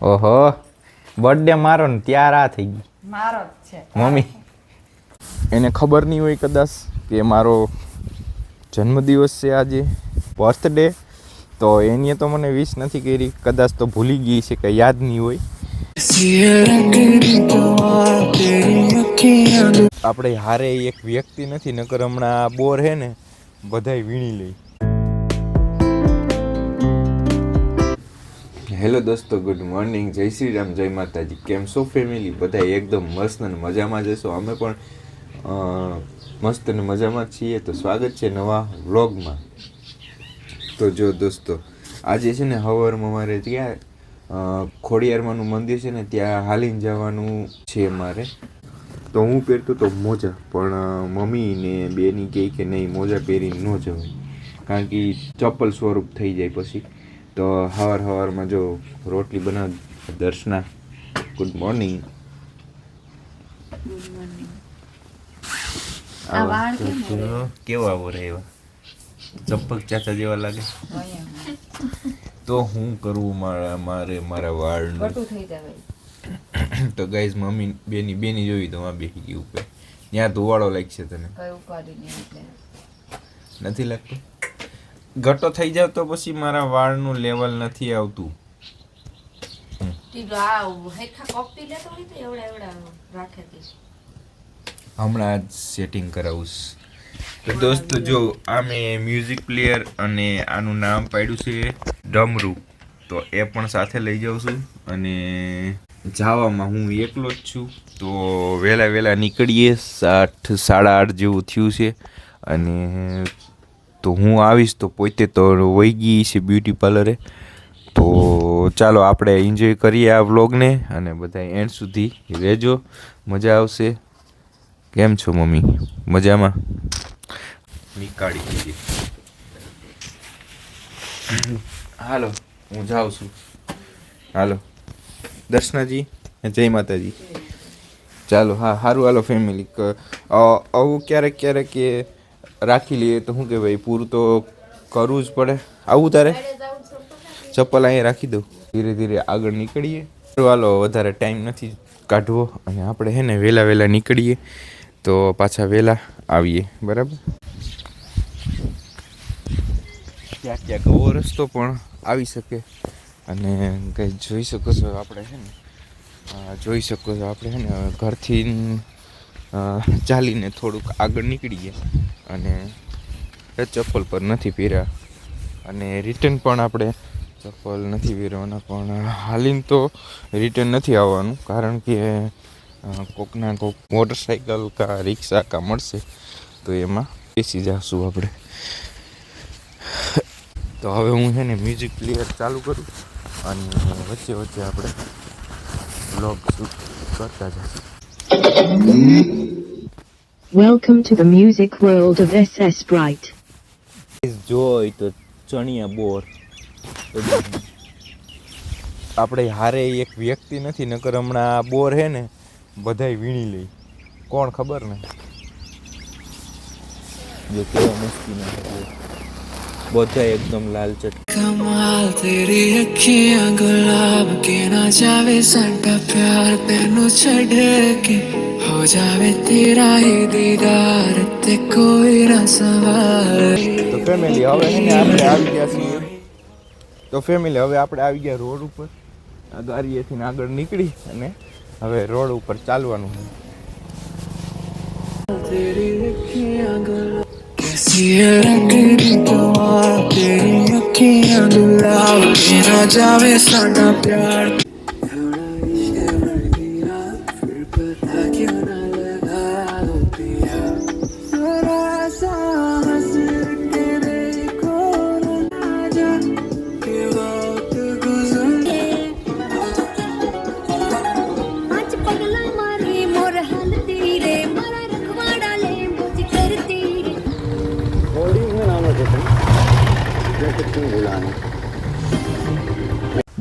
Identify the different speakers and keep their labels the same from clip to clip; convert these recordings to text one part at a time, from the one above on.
Speaker 1: ઓહો બર્થડે મારો ને ત્યાર આ થઈ ગઈ
Speaker 2: મારો જ છે.
Speaker 1: મમ્મી. એને ખબર નહીં હોય કદાચ કે મારો જન્મદિવસ છે આજે બર્થડે તો એની તો મને વિશ નથી કરી કદાચ તો ભૂલી ગઈ છે કે યાદ નહીં હોય. આપણે હારે એક વ્યક્તિ નથી નકર હમણાં બોર હે ને બધાય વીણી લઈ હેલો દોસ્તો, ગુડ મોર્નિંગ. જય શ્રી રામ, જય માતાજી. કેમ છો ફેમિલી બધા એકદમ મસ્ત અને મજામાં જશો અમે પણ મસ્ત અને મજામાં છીએ. તો સ્વાગત છે નવા વ્લોગમાં. તો જો દોસ્તો, આજે છે ને હવારમાં મારે ત્યાં ખોડિયારમાંનું મંદિર છે ને, ત્યાં હાલીને જવાનું છે મારે. તો હું પહેરતો તો મોજા, પણ મમ્મીને બેની કહે કે નહીં, મોજા પહેરીને ન જવાય. કારણ કે ચપ્પલ સ્વરૂપ થઈ જાય પછી. તો હવાર હવારમાં જો રોટલી બનાવ દર્શના ગુડ મોર્નિંગ? કેવા આવો રે એવા? ચપ્પક ચાચા જેવા લાગે? તો હું કરું મારા મારે મારા વાળનું? તો ગાઈઝ મમ્મી બેની બેની જોઈ તો માં બેસી ગઈ ઉપર. ત્યાં ધોવાળો લાગશે તને. નથી લાગતું? ઘટો થઈ જાવ તો પછી મારા વાળનું લેવલ નથી આવતું. હમણાં જ સેટિંગ કરાવું તો દોસ્તો જો આ મેં મ્યુઝિક પ્લેયર અને આનું નામ પાડ્યું છે ડમરૂ. તો એ પણ સાથે લઈ જાઉં છું અને જાવામાં હું એકલો જ છું. તો વહેલા વહેલા નીકળીએ આઠ સાડા આઠ જેવું થયું છે. અને તો હું આવીશ તો પોતે તો વહી ગઈ છે બ્યુટી પાર્લરે તો ચાલો આપણે એન્જોય કરીએ આ વ્લોગને અને બધા એન્ડ સુધી રહેજો. મજા આવશે. કેમ છો મમ્મી? મજામાં? નીકાળી દીધી. હાલો, હું જાઉં છું. હાલો. દર્શનાજી જય માતાજી. ચાલો, હા સારું હાલો ફેમિલી આવું ક્યારેક ક્યારેક કે રાખી લઈએ તો શું કે ભાઈ પૂરું તો કરવું જ પડે. આવું તારે? ચપ્પલ અહીંયા રાખી દઉં. ધીરે ધીરે આગળ નીકળીએ. વાલો વધારે ટાઈમ નથી કાઢવો. અને આપણે હે ને વહેલા વહેલા નીકળીએ તો પાછા વહેલા આવીએ. બરાબર? ક્યાંક ક્યાંક એવો રસ્તો પણ આવી શકે. અને કંઈ જોઈ શકો છો આપણે છે ને. જોઈ શકો છો આપણે છે ને, ઘરથી ચાલીને થોડુંક આગળ નીકળીએ. અને એ ચપ્પલ પર નથી પહેર્યા. અને રિટર્ન પણ આપણે ચપ્પલ નથી પહેરવાના, પણ હાલીને તો રિટર્ન નથી આવવાનું, કારણ કે કોકના કોક મોટરસાઇકલ કા રિક્ષા કા મળશે, તો એમાં બેસી જઈશું આપણે. તો હવે હું છે ને મ્યુઝિક પ્લેયર ચાલુ કરું, અને વચ્ચે વચ્ચે આપણે બ્લોગ શૂટ કરતા જઈશું
Speaker 3: Welcome to the music world of SS Bright.
Speaker 1: જોઈ તો ચણિયા બોર. આપણે હારે એક વ્યક્તિ નથી નકર હમણાં આ બોર હે ને બધાય વીણી લઈ કોણ ખબર ને? જો કેવા મસ્તી ના બધા એકદમ લાલચટ.
Speaker 4: કમાલ તેરી અખિયા ગુલાબ કે ના જાવે સંટા પ્યાર તેનું છડે કે हो जावे तेरा ही दीदार ते कोई ना सवाल
Speaker 1: તો ફેમિલી હવે છે ને આપણે આવી ગયા છીએ તો ફેમિલી હવે આપણે આવી ગયા રોડ ઉપર આ દ્વારીએથી આગળ નીકળી અને હવે રોડ ઉપર ચાલવાનું છે
Speaker 4: तेरी अखियां गुलाब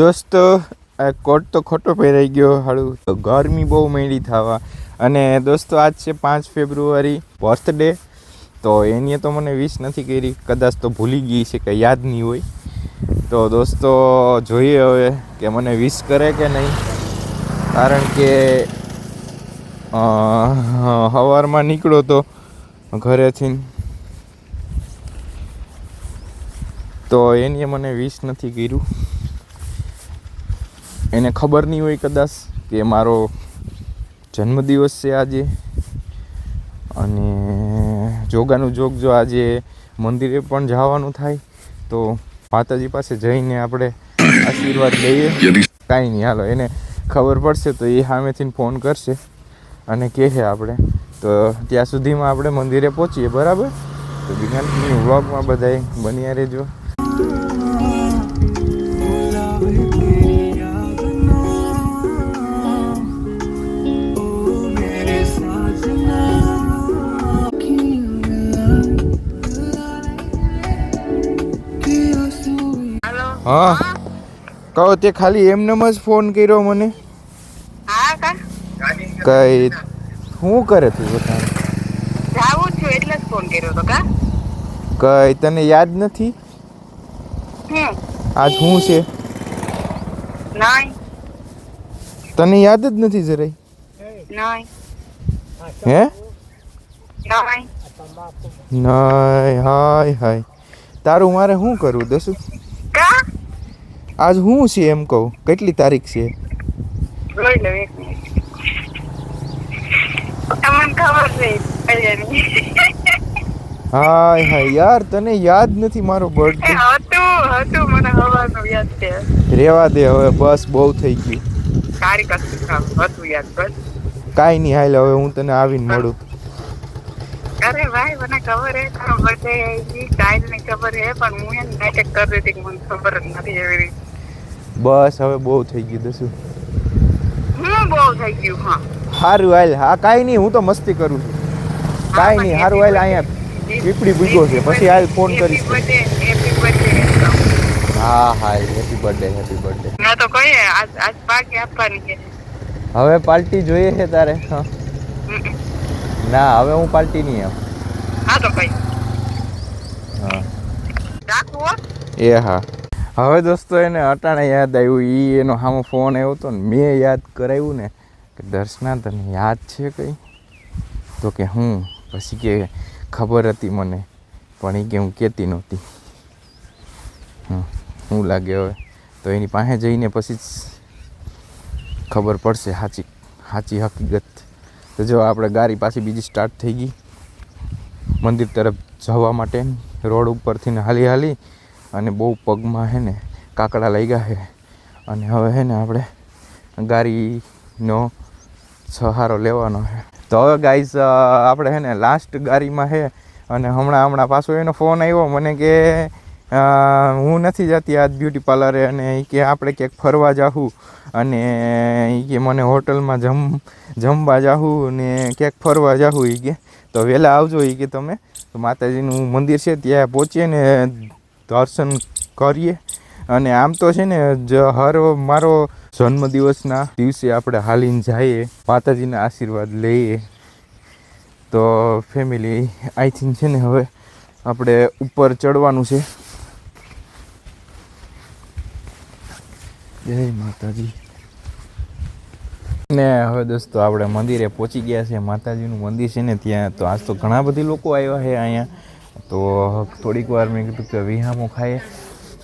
Speaker 1: દોસ્તો, આ કોટ તો ખોટો પહેરાઈ ગયો હાળું. તો ગરમી બહુ મેળી થવા. અને દોસ્તો, આજ છે પાંચ ફેબ્રુઆરી બર્થડે તો એની તો મને વિશ નથી કરી. કદાચ તો ભૂલી ગઈ છે કે યાદ નહીં હોય. તો દોસ્તો, જોઈએ હવે કે મને વિશ કરે કે નહીં. કારણ કે સવારમાં નીકળ્યો તો ઘરેથી. તો એને મને વિશ નથી કર્યું. એને ખબર નહીં હોય કદાચ કે મારો જન્મદિવસ છે આજે. અને જોગાનું જોગ જો આજે મંદિરે પણ જવાનું થાય તો માતાજી પાસે જઈને આપણે આશીર્વાદ લઈએ. કાંઈ નહીં હાલો એને ખબર પડશે તો એ સામેથી ફોન કરશે અને કહે આપણે. તો ત્યાં સુધીમાં આપણે મંદિરે પહોંચીએ બરાબર? તો બીજા વ્લોગમાં બધાય બન્યા રહેજો. હા. કહો તે ખાલી એમનેમ જ ફોન કર્યો મને?
Speaker 5: હા કા?
Speaker 1: કઈ શું કરે તું બધા
Speaker 5: જાવું છું એટલે જ ફોન કર્યો તો કા?
Speaker 1: કઈ તને યાદ નથી? આજ શું છે? તને યાદ જ નથી જરાય? હે?
Speaker 5: નહીં
Speaker 1: હાય હાય. તારું મારે શું કરવું દસું? આજ હું છે એમ કહું? કેટલી તારીખ છે. હાય હાય યાર તને યાદ નથી મારો બર્થડે
Speaker 5: હતું હતું મને હવાનું યાદ છે.
Speaker 1: રેવા દે હવે બસ બહુ થઈ ગયું.
Speaker 5: તારી કશું હતું યાદ બસ.
Speaker 1: કાંઈ નહીં હાલ હવે હું તને આવીને મળું.
Speaker 5: અરે ભાઈ મને ખબર હે તારો બર્થડે કાંઈ નહીં ખબર હે પણ હું એને નાટક કરી દીધી મને ખબર જ નથી એવી રીતે.
Speaker 1: બસ હવે બહુ થઈ ગયું દસું.
Speaker 5: હું બહુ થઈ ગયું હા.
Speaker 1: સારું હાલ હા કાંઈ નહીં હું તો મસ્તી કરું છું. કાંઈ નહીં સારું હાલ અહીંયા પીપળી ભૂગો છે. પછી હાલ ફોન કરીશ. હા હા હેપી બર્થડે હેપી બર્થડે
Speaker 5: ના તો કહીએ આજ આજ પાર્ટી આપવાની છે.
Speaker 1: હવે પાર્ટી જોઈએ છે તારે ના હવે હું પાર્ટી નહીં આવ.
Speaker 5: હા તો કઈ
Speaker 1: હો. એ હા. હવે દોસ્તો એને અટાણે યાદ આવ્યું એ એનો સામો ફોન આવ્યો હતો ને, મેં યાદ કરાવ્યું ને કે દર્શના તને યાદ છે કંઈ? તો કે હું, પછી કે ખબર હતી મને, પણ એ કે હું કહેતી નહોતી. હું લાગે હવે? તો એની પાસે જઈને પછી જ ખબર પડશે સાચી સાચી હકીકત. તો જો આપણે ગાડી પાછી બીજી સ્ટાર્ટ થઈ ગઈ. મંદિર તરફ જવા માટે રોડ ઉપરથી હાલી હાલી અને બહુ પગમાં હે ને કાકડા લઈ ગયા છે અને હવે હે ને આપણે ગાડીનો સહારો લેવાનો છે તો હવે ગાઈઝ આપણે હે ને લાસ્ટ ગાડીમાં છે અને હમણાં હમણાં પાછો એનો ફોન આવ્યો મને કે હું નથી જતી આજ બ્યુટી પાર્લરે અને એ કે આપણે ક્યાંક ફરવા જાહું અને એ કે મને હોટલમાં જમ, જમવા જાવું ને ક્યાંક ફરવા જાહું એ કે. તો વહેલા આવજો એ કે તમે. તો માતાજીનું મંદિર છે ત્યાં પહોંચીએ ને દર્શન કરીએ. અને આમ તો છે ને, જ હર મારો જન્મદિવસના દિવસે આપણે હાલીને જઈએ, માતાજીના આશીર્વાદ લઈએ. તો ફેમિલી આઈ થિંક છે ને હવે આપણે ઉપર ચડવાનું છે. જય માતાજી. ને હવે દોસ્તો, આપણે મંદિરે પહોંચી ગયા છે. માતાજીનું મંદિર છે ને, ત્યાં તો આજ તો ઘણા બધી લોકો આવ્યા છે અહીંયા. તો થોડીક વાર મેં કીધું કે વિહામો ખાઈએ.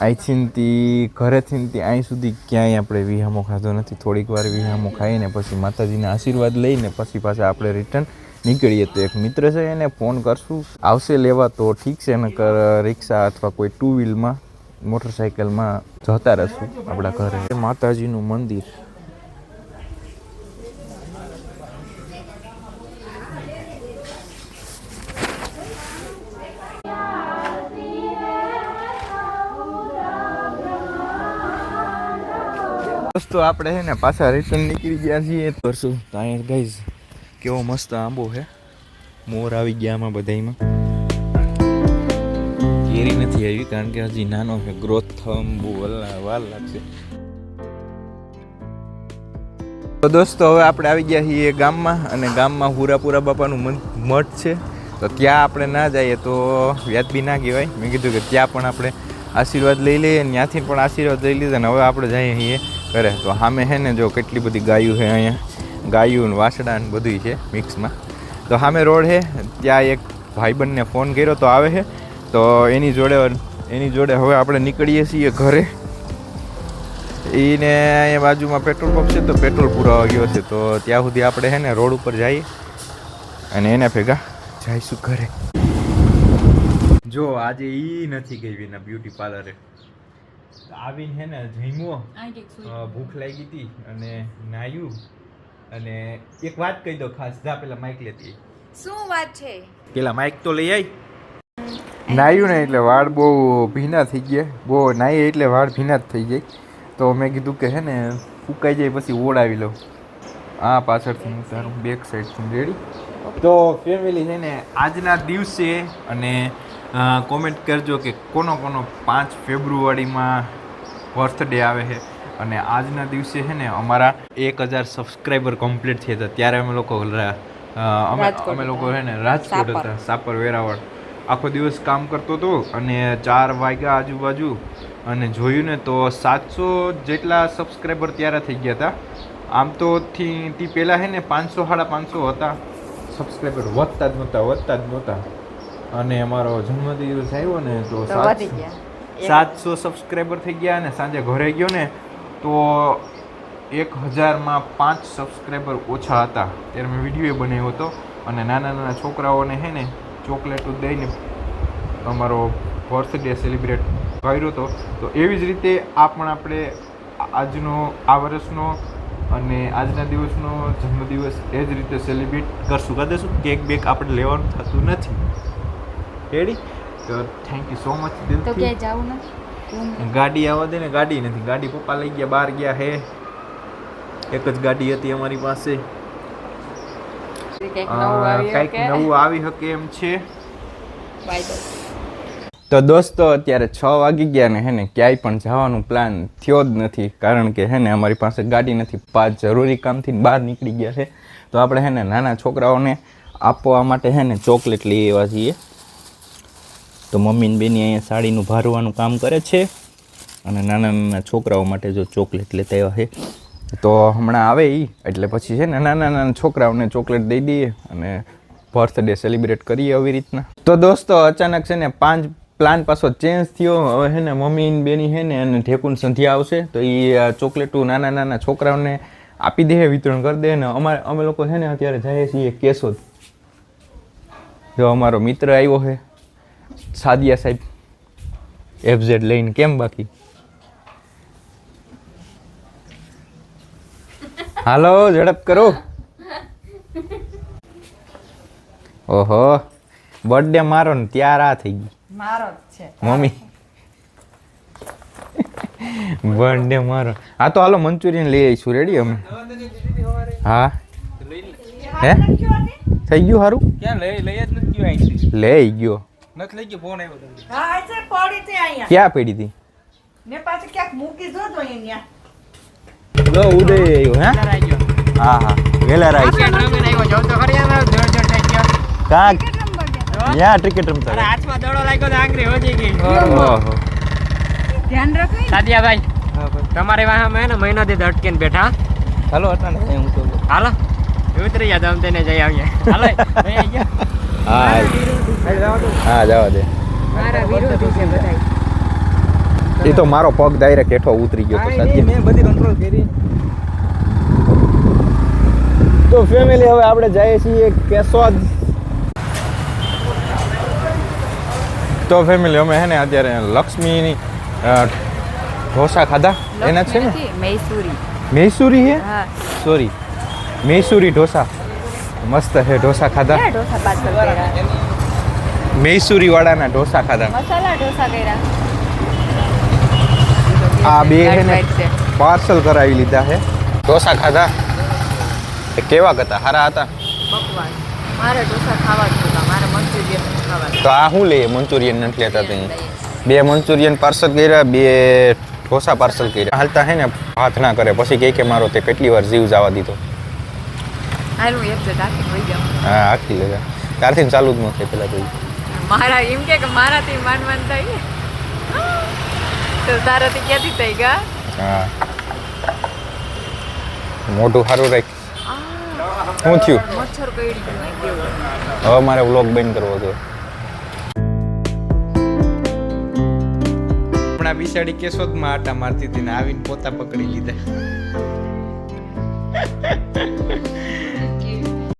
Speaker 1: અહીંથી ઘરેથી ત્યાં સુધી ક્યાંય આપણે વિહામો ખાધો નથી. થોડીક વાર વિહામો ખાઈને પછી માતાજીના આશીર્વાદ લઈને પછી પાછા આપણે રિટર્ન નીકળીએ. તો એક મિત્ર છે એને ફોન કરશું. આવશે લેવા તો ઠીક છે, નકર રિક્ષા અથવા કોઈ ટુ વ્હીલમાં મોટરસાઇકલમાં જતા રહેશું આપણા ઘરે. માતાજીનું મંદિર. દોસ્તો આપણે છે ને પાછા રિટર્ન નીકળી ગયા છીએ. કરશું તો અહીંયા કેવો મસ્ત આંબો છે મોર આવી ગયા આમાં બધામાં કેરી નથી આવી કારણ કે હજી નાનો છે. ગ્રોથ થવામાં બહુ વાર લાગશે. તો દોસ્તો, હવે આપણે આવી ગયા છીએ ગામમાં અને ગામમાં હુરાપુરા બાપાનું મઠ છે. તો ત્યાં આપણે ના જઈએ તો વ્યાજબી ના કહેવાય. મેં કીધું કે ત્યાં પણ આપણે આશીર્વાદ લઈ લઈએ, ત્યાંથી પણ આશીર્વાદ લઈ લીધા અને હવે આપણે જઈએ છીએ ઘરે તો સામે છે ને જો કેટલી બધી ગાયું છે અહીંયા. ગાયું ને વાસડા ને બધું છે મિક્સમાં. તો સામે રોડ છે ત્યાં એક ભાઈબંધને ફોન કર્યો તો આવે છે તો એની જોડે એની જોડે હવે આપણે નીકળીએ છીએ ઘરે. એને અહીંયા બાજુમાં પેટ્રોલ પંપ છે તો પેટ્રોલ પુરાવા ગયો છે. તો ત્યાં સુધી આપણે છે ને રોડ ઉપર જઈએ અને એના ભેગા જઈશું ઘરે. જો આજે એ નથી ગઈ વિના બ્યુટી પાર્લરે. આવીને હે ને જમ્યો. ભૂખ લાગી હતી અને નાયું અને એક વાત કહી દો ખાસ જા પેલા માઇક લેતી.
Speaker 2: શું વાત છે?
Speaker 1: પેલા માઇક તો લઈ આવી નાયું ને એટલે વાળ બહુ ભીના થઈ ગયા. બહુ નાઈ એટલે વાળ ભીના જ થઈ જાય. તો મેં કીધું કે હે ને ફૂંકાઈ જાય પછી ઓળાવી લઉં. આ પાછળથી હું તારું બેક સાઈડથી રેડી તો ફેમિલી છે ને આજના દિવસે અને કોમેન્ટ કરજો કે કોનો કોનો પાંચ ફેબ્રુઆરીમાં બર્થડે આવે છે અને આજના દિવસે છે ને અમારા એક હજાર સબસ્ક્રાઈબર કમ્પ્લીટ થયા હતા. ત્યારે અમે લોકો અમે અમે લોકો છે ને રાજકોટ હતા. સાપર વેરાવળ. આખો દિવસ કામ કરતો હતો અને ચાર વાગ્યા આજુબાજુ અને જોયું ને તો સાતસો જેટલા સબસ્ક્રાઈબર ત્યારે થઈ ગયા હતા. આમ તો થી તી પહેલાં છે ને પાંચસો સાડા પાંચસો હતા. સબસ્ક્રાઈબર વધતા જ નહોતા વધતા જ નહોતા. અને અમારો જન્મદિવસ આવ્યો ને તો
Speaker 2: તો
Speaker 1: સાતસો- સબસ્ક્રાઈબર થઈ ગયા અને સાંજે ઘરે ગયો ને, તો એક હજારમાં પાંચ સબસ્ક્રાઈબર ઓછા હતા. ત્યારે મેં વીડિયો બનાવ્યો હતો. અને નાના નાના છોકરાઓને હે ને, ચોકલેટો દઈને અમારો બર્થડે સેલિબ્રેટ કર્યો હતો. તો એવી જ રીતે આ પણ આપણે આજનો, આ વર્ષનો અને આજના દિવસનો જન્મદિવસ એ જ રીતે સેલિબ્રેટ કરશું. કાં દઈશું. કેક બેક આપણે લેવાનું થતું નથી. રેડી તો થેન્ક યુ સો મચ
Speaker 2: તો કે જવું નથી?
Speaker 1: ગાડી આવવા દે ને ગાડી નથી. ગાડી પપ્પા લઈ ગયા બહાર ગયા હે. એક જ ગાડી હતી અમારી પાસે.
Speaker 2: કંઈક નવું
Speaker 1: આવી શકે. એમ છે. તો દોસ્તો અત્યારે છ વાગી ગયા ને હે ને ક્યાંય પણ જવાનું પ્લાન થયો જ નથી. કારણ કે હે ને અમારી પાસે ગાડી નથી. પાંચ જરૂરી કામથી બહાર નીકળી ગયા છે. તો આપણે હે ને નાના છોકરાઓને આપવા માટે હે ને ચોકલેટ લઈ આવ્યા છીએ. તો મમ્મીને બેની અહીંયા સાડીનું ભારવાનું કામ કરે છે અને નાના નાના છોકરાઓ માટે જો ચોકલેટ લેતા આવ્યા છે. તો હમણાં આવે એ એટલે પછી છે ને નાના નાના છોકરાઓને ચોકલેટ દઈ દઈએ અને બર્થડે સેલિબ્રેટ કરીએ આવી રીતના. તો દોસ્તો, અચાનક છે ને પાંચ પ્લાન પાછો ચેન્જ થયો. હવે છે ને મમ્મી બેની છે ને અને ઠેકુન સંધ્યા આવશે, તો એ ચોકલેટો નાના નાના છોકરાઓને આપી દે, વિતરણ કરી દે ને અમારે અમે લોકો છે ને અત્યારે જઈએ છીએ કેશોદ. જો અમારો મિત્ર આવ્યો છે સાદિયા સાહેબ એફઝેડ લઈને કેમ બાકી? હાલો ઝડપ કરો. ઓહો બર્થડે મારો ને ત્યાર આ થઈ ગઈ
Speaker 2: મારો છે.
Speaker 1: મમ્મી. બર્થડે મારો. હા તો હાલો મંચુરિયન લઈ આવીશું. રેડી અમે? હા. હે? થઈ ગયું સારું
Speaker 6: ક્યાં? લઈ લઈ જ નથી ગયો
Speaker 1: લઈ ગયો.
Speaker 6: નથી લઈ ગયો ફોન આવ્યો તમને.
Speaker 7: હા આજે પડી તે અહીંયા.
Speaker 1: ક્યાં પડી હતી?
Speaker 7: ને પાછી ક્યાંક મૂકી દો તો અહીંયા
Speaker 1: જો ઉદય આવ્યો હે?
Speaker 6: આવી ગયો.
Speaker 1: હા હા. વેલા રાઈ
Speaker 6: ક્યાં રમીને આવ્યો જો તો ખરી આમ જોર જોર થઈ ગયો
Speaker 1: કાંક યા ક્રિકેટ
Speaker 6: અરે
Speaker 1: રમતા
Speaker 6: હાથમાં દડો લાગ્યો તો આંગળી હોજી ગઈ.
Speaker 1: ઓહો.
Speaker 7: ધ્યાન રાખો
Speaker 6: સાદિયા ભાઈ તમારે વાહ અમે ને મહિનો થી અટકીને બેઠા.
Speaker 1: હાલો અટાણે હું તો
Speaker 6: હાલો. ઉતરી ગયા તો અમે તેને જઈ આવીએ. હાલો જઈ આવી ગયા.
Speaker 1: હા હા જવા દે.
Speaker 2: મારા વિરોધી છે બધા
Speaker 1: એ તો મારો પગ ડાયરેક્ટ હેઠો ઉતરી ગયો તો સાચી
Speaker 6: મેં બધી કંટ્રોલ કરી.
Speaker 1: તો ફેમિલી હવે આપણે જઈએ છીએ કેશોદ. તો ફેમિલી અમે હે ને અત્યારે લક્ષ્મીની અ, ઢોસા ખાધા. એના જ છે ને?
Speaker 2: મૈસૂરી.
Speaker 1: મૈસૂરી હે?
Speaker 2: હા.
Speaker 1: સોરી મૈસૂરી ઢોસા. મસ્ત છે ઢોસા ખાધા.
Speaker 2: ક્યાં ઢોસા પાર્સલ કર્યા?
Speaker 1: મૈસૂરી વાળાના ઢોસા ખાધા.
Speaker 2: મસાલા ઢોસા કર્યા.
Speaker 1: આ બે હે ને. પાર્સલ કરાવી લીધા છે ઢોસા ખાધા. એ કેવા હતા? સારા હતા?
Speaker 2: બકવાસ. મારે ઢોસા ખાવા જ હતા. મારે મંચુરિયન ખાવા
Speaker 1: તો આ શું લઈએ? મંચુરિયન નથી લેતા તમે. બે મંચુરિયન પાર્સલ કર્યા બે ઢોસા પાર્સલ કર્યા. હાલતા હે ને હાથ ના કરે. પછી કહે કે મારો તે કેટલી વાર જીવ જવા દીધો. હા આખી લેતા ત્યારથી ચાલુ જ ન થાય પેલા તો.
Speaker 2: મારા એમ કે મારાથી માન માન થાય તો તારાથી ક્યાંથી થઈ ગયા?
Speaker 1: હા. મોટું સારું રાખ. શું થયું?
Speaker 2: મચ્છર કઈડી
Speaker 1: હવે મારે વ્લોગ બંધ કરવો હતો.
Speaker 8: હમણાં બિસાડી કેશોદમાં આટા મારતી હતી ને આવીને પોતા પકડી લીધા.